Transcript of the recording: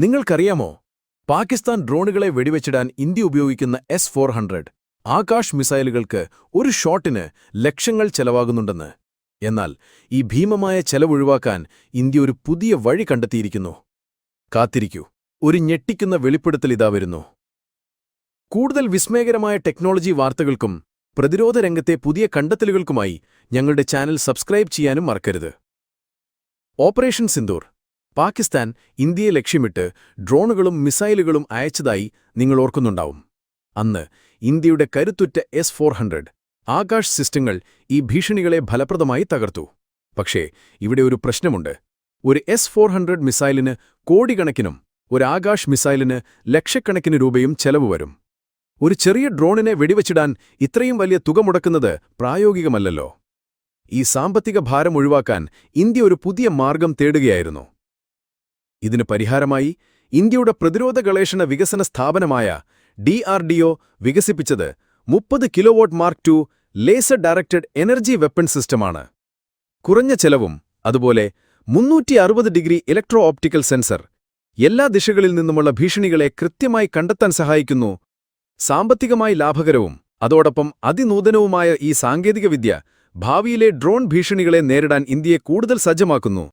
നിങ്ങൾക്കറിയാമോ? പാകിസ്ഥാൻ ഡ്രോണുകളെ വെടിവെച്ചിടാൻ ഇന്ത്യ ഉപയോഗിക്കുന്ന എസ് ഫോർ ഹൺഡ്രഡ് ആകാശ് മിസൈലുകൾക്ക് ഒരു ഷോട്ടിന് ലക്ഷങ്ങൾ ചെലവാകുന്നുണ്ടെന്ന്. എന്നാൽ ഈ ഭീമമായ ചെലവൊഴിവാക്കാൻ ഇന്ത്യ ഒരു പുതിയ വഴി കണ്ടെത്തിയിരിക്കുന്നു. കാത്തിരിക്കൂ ഒരു ഞെട്ടിക്കുന്ന വെളിപ്പെടുത്തൽ ഇതാ വരുന്നു. കൂടുതൽ വിസ്മയകരമായ ടെക്നോളജി വാർത്തകൾക്കും പ്രതിരോധ രംഗത്തെ പുതിയ കണ്ടെത്തലുകൾക്കുമായി ഞങ്ങളുടെ ചാനൽ സബ്സ്ക്രൈബ് ചെയ്യാനും മറക്കരുത്. ഓപ്പറേഷൻ സിന്ദൂർ പാകിസ്ഥാൻ ഇന്ത്യയെ ലക്ഷ്യമിട്ട് ഡ്രോണുകളും മിസൈലുകളും അയച്ചതായി നിങ്ങൾ ഓർക്കുന്നുണ്ടാവും. അന്ന് ഇന്ത്യയുടെ കരുത്തുറ്റ എസ് ഫോർ ഹൺഡ്രഡ് ആകാശ് സിസ്റ്റങ്ങൾ ഈ ഭീഷണികളെ ഫലപ്രദമായി തകർത്തു. പക്ഷേ ഇവിടെ ഒരു പ്രശ്നമുണ്ട്. ഒരു എസ് ഫോർ ഹൺഡ്രഡ് മിസൈലിന് കോടിക്കണക്കിനും ഒരു ആകാശ് മിസൈലിന് ലക്ഷക്കണക്കിന് രൂപയും ചെലവ് വരും. ഒരു ചെറിയ ഡ്രോണിനെ വെടിവച്ചിടാൻ ഇത്രയും വലിയ തുക മുടക്കുന്നത് പ്രായോഗികമല്ലല്ലോ. ഈ സാമ്പത്തിക ഭാരം ഒഴിവാക്കാൻ ഇന്ത്യ ഒരു പുതിയ മാർഗം തേടുകയായിരുന്നു. ഇതിന് പരിഹാരമായി ഇന്ത്യയുടെ പ്രതിരോധ ഗവേഷണ വികസന സ്ഥാപനമായ ഡിആർഡിഒ വികസിപ്പിച്ചത് മുപ്പത് kilowatt mark two laser directed energy weapon സിസ്റ്റമാണ്. കുറഞ്ഞ ചെലവും അതുപോലെ മുന്നൂറ്റി അറുപത് ഡിഗ്രി ഇലക്ട്രോ ഓപ്റ്റിക്കൽ സെൻസർ എല്ലാ ദിശകളിൽ നിന്നുമുള്ള ഭീഷണികളെ കൃത്യമായി കണ്ടെത്താൻ സഹായിക്കുന്നു. സാമ്പത്തികമായി ലാഭകരവും അതോടൊപ്പം അതിനൂതനവുമായ ഈ സാങ്കേതികവിദ്യ ഭാവിയിലെ ഡ്രോൺ ഭീഷണികളെ നേരിടാൻ ഇന്ത്യയെ കൂടുതൽ സജ്ജമാക്കുന്നു.